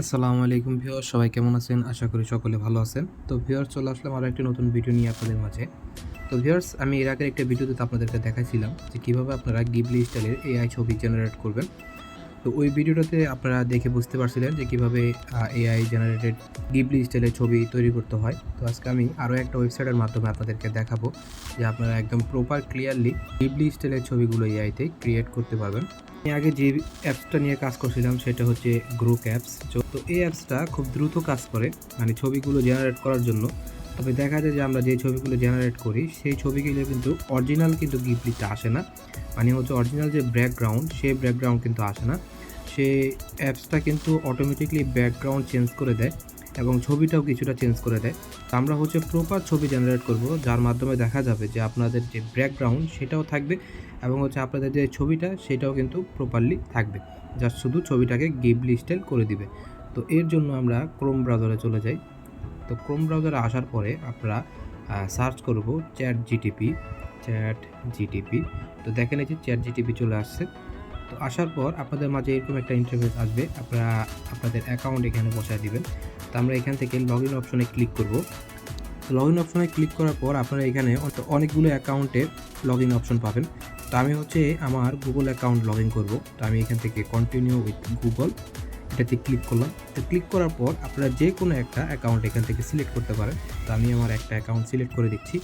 আসসালামু আলাইকুম ভিওর সবাই কেমন আছেন? আশা করি সকলে ভালো আছেন। তো ভিওর চলে আসলাম আরও একটি নতুন ভিডিও নিয়ে আপনাদের মাঝে। তো ভিওর্স আমি এর আগের একটা ভিডিওতে আপনাদেরকে দেখাইছিলাম যে কীভাবে আপনারা গিবলি স্টাইলের এআই ছবি জেনারেট করবেন। তো ওই ভিডিওটাতে আপনারা দেখে বুঝতে পারছিলেন যে কীভাবে এআই জেনারেটেড গিবলি স্টাইলের ছবি তৈরি করতে হয়। তো আজকে আমি আরও একটা ওয়েবসাইটের মাধ্যমে আপনাদেরকে দেখাবো যে আপনারা একদম প্রপার ক্লিয়ারলি গিবলি স্টাইলের ছবিগুলো এআইতে ক্রিয়েট করতে পারবেন। আমি আগে যে অ্যাপসটা নিয়ে কাজ করছিলাম সেটা হচ্ছে গ্রুপ অ্যাপস তো এই অ্যাপসটা খুব দ্রুত কাজ করে মানে ছবিগুলো জেনারেট করার জন্য। তবে দেখা যায় যে আমরা যে ছবিগুলো জেনারেট করি, সেই ছবিগুলো কিন্তু অরিজিনাল কিন্তু গিফলিতে আসে না। মানে হচ্ছে অরিজিনাল যে ব্যাকগ্রাউন্ড সেই ব্যাকগ্রাউন্ড কিন্তু আসে না। সে অ্যাপসটা কিন্তু অটোমেটিকলি ব্যাকগ্রাউন্ড চেঞ্জ করে দেয় এবং ছবিটাও কিছুটা চেঞ্জ করে দেয়। তো আমরা হচ্ছে প্রপার ছবি জেনারেট করব, যার মাধ্যমে দেখা যাবে যে আপনাদের যে ব্যাকগ্রাউন্ড সেটাও থাকবে এবং হচ্ছে আপনাদের যে ছবিটা, সেটাও কিন্তু প্রপারলি থাকবে। যা শুধু ছবিটাকে গিবলি স্টাইল করে দিবে। তো এর জন্য আমরা ক্রোম ব্রাউজারে চলে যাই। তো ক্রোম ব্রাউজারে আসার পরে আপনারা সার্চ করব চ্যাট জিটিপি চ্যাট জিটিপি তো দেখেন এই যে চ্যাট জিটিপি চলে আসছে। তো আসার পর আপনাদের মাঝে এরকম একটা ইন্টারফেস আসবে। আপনারা আপনাদের অ্যাকাউন্ট এখানে বসায় দিবেন। তো আমরা এখান থেকে লগ ইন অপশনে ক্লিক করব। লগ ইন অপশনে ক্লিক করার পর আপনারা এখানে অনেকগুলো অ্যাকাউন্টে লগ ইন অপশন পাবেন। তো আমি হচ্ছে আমার গুগল অ্যাকাউন্ট লগ ইন করব। তো আমি এখান থেকে কন্টিনিউ উইথ গুগল এটাতে ক্লিক করলাম। তো ক্লিক করার পর আপনারা যে কোনো একটা অ্যাকাউন্ট এখান থেকে সিলেক্ট করতে পারেন। তো আমি আমার একটা অ্যাকাউন্ট সিলেক্ট করে দিচ্ছি।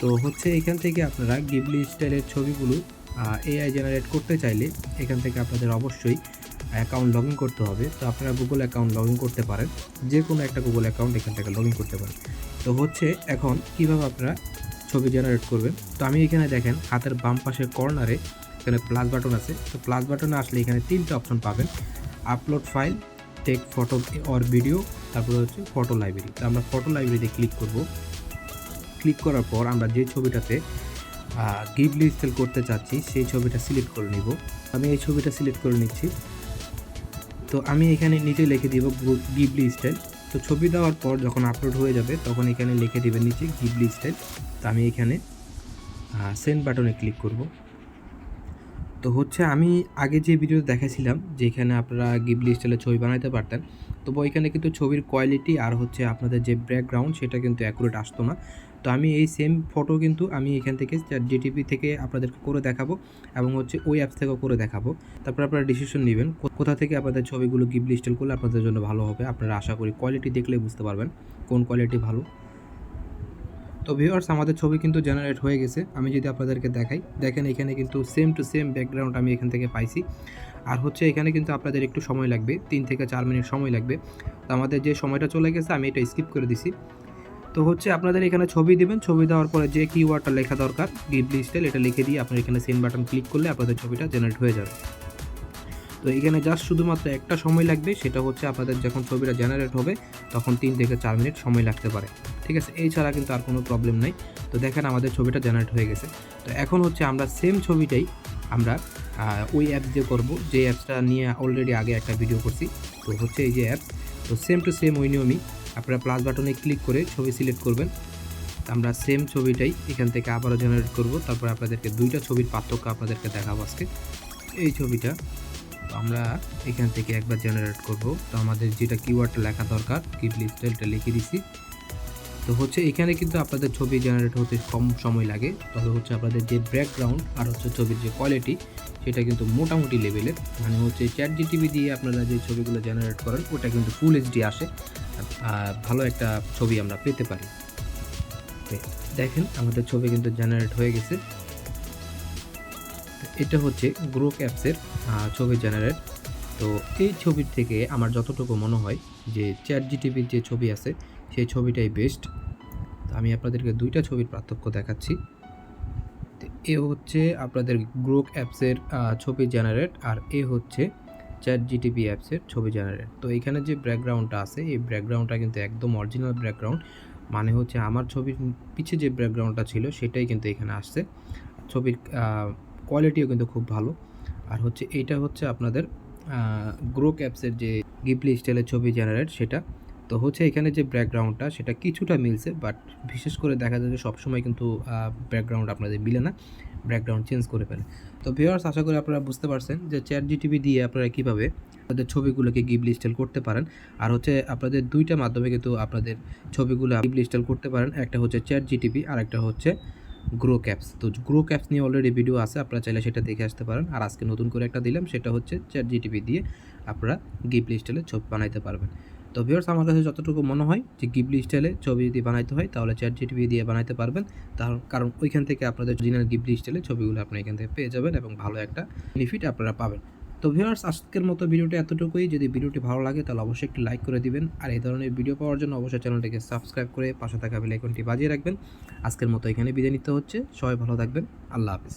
তো হচ্ছে এখান থেকে আপনারা গিবলি স্টাইলের ছবিগুলো এআই জেনারেট করতে চাইলে এখান থেকে আপনাদের অবশ্যই অ্যাকাউন্ট লগ করতে হবে। তো আপনারা গুগল অ্যাকাউন্ট লগ করতে পারেন। যে কোনো একটা গুগল অ্যাকাউন্ট এখান থেকে লগ করতে পারেন। তো হচ্ছে এখন কীভাবে আপনারা ছবি জেনারেট করবেন? তো আমি এখানে দেখেন, হাতের বাম পাশের কর্নারে এখানে প্লাস বাটন আছে। তো প্লাস বাটনে আসলে এখানে তিনটা অপশন পাবেন। Upload file take photo or video তারপরে হচ্ছে ফটো লাইব্রেরি তো আমরা ফটো লাইব্রেরিতে ক্লিক করব। ক্লিক করার পর আমরা যে ছবিটাতে গিবলি স্টাইল করতে চাচ্ছি, সেই ছবিটা সিলেক্ট করে নিব। আমি এই ছবিটা সিলেক্ট করে নিচ্ছি। তো আমি এখানে নিচে লিখে দিব গিবলি স্টাইল তো ছবি দেওয়ার পর যখন আপলোড হয়ে যাবে, তখন এখানে লিখে দেবেন নিচে গিবলি স্টাইল তো আমি এখানে সেন্ড বাটনে ক্লিক করব। তো হচ্ছে আমি আগে যে ভিডিও দেখাছিলাম যে এখানে আপনারা গিবলি স্টাইলে ছবি বানাতে পারতেন, তো ওইখানে কিন্তু ছবির কোয়ালিটি আর হচ্ছে আপনাদের যে ব্যাকগ্রাউন্ড সেটা কিন্তু অ্যাকুরেট আসতো না। তো আমি এই সেম ফটো কিন্তু আমি এখান থেকে জিটিপি থেকে আপনাদেরকে করে দেখাবো এবং হচ্ছে ওই অ্যাপস থেকেও করে দেখাবো। তারপর আপনারা ডিসিশন নেবেন কোথা থেকে আপনাদের ছবিগুলো গিবলি স্টাইল করলে আপনাদের জন্য ভালো হবে। আপনারা আশা করি কোয়ালিটি দেখলে বুঝতে পারবেন কোন কোয়ালিটি ভালো। তো ভিউয়ার্স আমাদের ছবি কিন্তু জেনারেট হয়ে গেছে। আমি যদি আপনাদেরকে দেখাই, দেখেন এখানে কিন্তু সেম টু সেম ব্যাকগ্রাউন্ড আমি এখান থেকে পাইছি। আর হচ্ছে এখানে কিন্তু আপনাদের একটু সময় লাগবে, তিন থেকে চার মিনিট সময় লাগবে। তো আমাদের যে সময়টা চলে গেছে, আমি এটা স্কিপ করে দিছি। তো হচ্ছে আপনাদের এখানে ছবি দেবেন, ছবি দেওয়ার পরে যে কিওয়ার্ডটা লেখা দরকার গিবলি স্টাইল এটা লিখে দিয়ে আপনার এখানে সেন্ড বাটন ক্লিক করলে আপনাদের ছবিটা জেনারেট হয়ে যাবে। তো এখানে জাস্ট শুধুমাত্র একটা সময় লাগবে, সেটা হচ্ছে আপনাদের যখন ছবিটা জেনারেট হবে, তখন তিন থেকে চার মিনিট সময় লাগতে পারে। ঠিক আছে? এই ছাড়া কিন্তু আর কোনো প্রবলেম নাই। তো দেখেন আমাদের ছবিটা জেনারেট হয়ে গেছে। তো এখন হচ্ছে আমরা সেম ছবিটাই আমরা ওই অ্যাপ দিয়ে করব। যে অ্যাপসটা নিয়ে অলরেডি আগে একটা ভিডিও করছি, তো হচ্ছে এই যে অ্যাপস তো সেম টু সেম ওই নিয়মই আপনারা প্লাস বাটনে ক্লিক করে ছবি সিলেক্ট করবেন। আমরা সেম ছবিটাই এখান থেকে আবারও জেনারেট করব। তারপর আপনাদেরকে দুইটা ছবির পার্থক্য আপনাদেরকে দেখাবো আজকে। এই ছবিটা তো আমরা এখান থেকে একবার জেনারেট করব। তো আমাদের যেটা কিওয়ার্ডটা লেখা দরকার কিডলি স্টাইলটা লিখে দিছি। তো হচ্ছে এখানে কিন্তু আপনাদের ছবি জেনারেট হতে কম সময় লাগে। তবে হচ্ছে আপনাদের যে ব্যাকগ্রাউন্ড আর হচ্ছে ছবির যে কোয়ালিটি সেটা কিন্তু মোটামুটি লেভেলের মানে হচ্ছে চ্যাট জিটিভি দিয়ে আপনারা যে ছবিগুলো জেনারেট করেন, ওটা কিন্তু ফুল এইচডি আসে। আর ভালো একটা ছবি আমরা পেতে পারি। দেখেন, আমাদের ছবি কিন্তু জেনারেট হয়ে গেছে। এটা হচ্ছে গ্রুপ অ্যাপসের ছবি জেনারেট তো এই ছবির থেকে আমার যতটুকু মনে হয় যে চ্যাট জিটিভির যে ছবি আছে, সেই ছবিটাই বেস্ট তো আমি আপনাদেরকে দুইটা ছবির পার্থক্য দেখাচ্ছি। এ হচ্ছে আপনাদের গ্রুপ অ্যাপসের ছবি জেনারেট আর এ হচ্ছে চ্যাট জিটিভি অ্যাপসের ছবি জেনারেট তো এখানে যে ব্যাকগ্রাউন্ডটা আছে, এই ব্যাকগ্রাউন্ডটা কিন্তু একদম অরিজিনাল ব্যাকগ্রাউন্ড মানে হচ্ছে আমার ছবির পিছে যে ব্যাকগ্রাউন্ডটা ছিল, সেটাই কিন্তু এখানে আসছে। ছবির কোয়ালিটিও কিন্তু খুব ভালো। আর হচ্ছে এইটা হচ্ছে আপনাদের গ্রো ক্যাপসের যে গিপলি স্টাইলের ছবি জেনারেট সেটা। তো হচ্ছে এখানে যে ব্যাকগ্রাউন্ডটা সেটা কিছুটা মিলছে বাট বিশেষ করে দেখা যায় যে সবসময় কিন্তু ব্যাকগ্রাউন্ড আপনাদের মিলে না ব্যাকগ্রাউন্ড চেঞ্জ করে ফেলে। তো ভিউয়ার্স আশা করি আপনারা বুঝতে পারছেন যে চ্যাট জিটিভি দিয়ে আপনারা কীভাবে আপনাদের ছবিগুলোকে গিবলি স্টাইল করতে পারেন। আর হচ্ছে আপনাদের দুইটা মাধ্যমে কিন্তু আপনাদের ছবিগুলো গিবলি স্টাইল করতে পারেন। একটা হচ্ছে চ্যাট জিটিভি আর একটা হচ্ছে গ্রো ক্যাপস তো গ্রো ক্যাপস নিয়ে অলরেডি ভিডিও আছে, আপনারা চাইলে সেটা দেখে আসতে পারেন। আর আজকে নতুন করে একটা দিলাম, সেটা হচ্ছে চ্যাট জিটিভি দিয়ে আপনারা গিবলি স্টাইলে ছবি বানাইতে পারবেন। তো ভিউয়ার্স আমার কাছে যতটুকু মনে হয় যে গিবলি স্টাইলে ছবি যদি বানাইতে হয়, তাহলে চ্যাট জিটিভি দিয়ে বানাইতে পারবেন। তার কারণ ওইখান থেকে আপনাদের অরিজিনাল গিবলি স্টাইলে ছবিগুলো আপনি এখান থেকে পেয়ে যাবেন এবং ভালো একটা বেনিফিট আপনারা পাবেন। তো ভিউয়ার্স আজকের মতো ভিডিওটি এতটুকুই। যদি ভিডিওটি ভালো লাগে, তাহলে অবশ্যই একটি লাইক করে দিবেন। আর এই ধরনের ভিডিও পাওয়ার জন্য অবশ্যই চ্যানেলটিকে সাবস্ক্রাইব করে পাশে থাকা বেলাইকনটি বাজিয়ে রাখবেন। আজকের মতো এখানে বিদায় নিতে হচ্ছে। সবাই ভালো থাকবেন। আল্লাহ হাফিজ।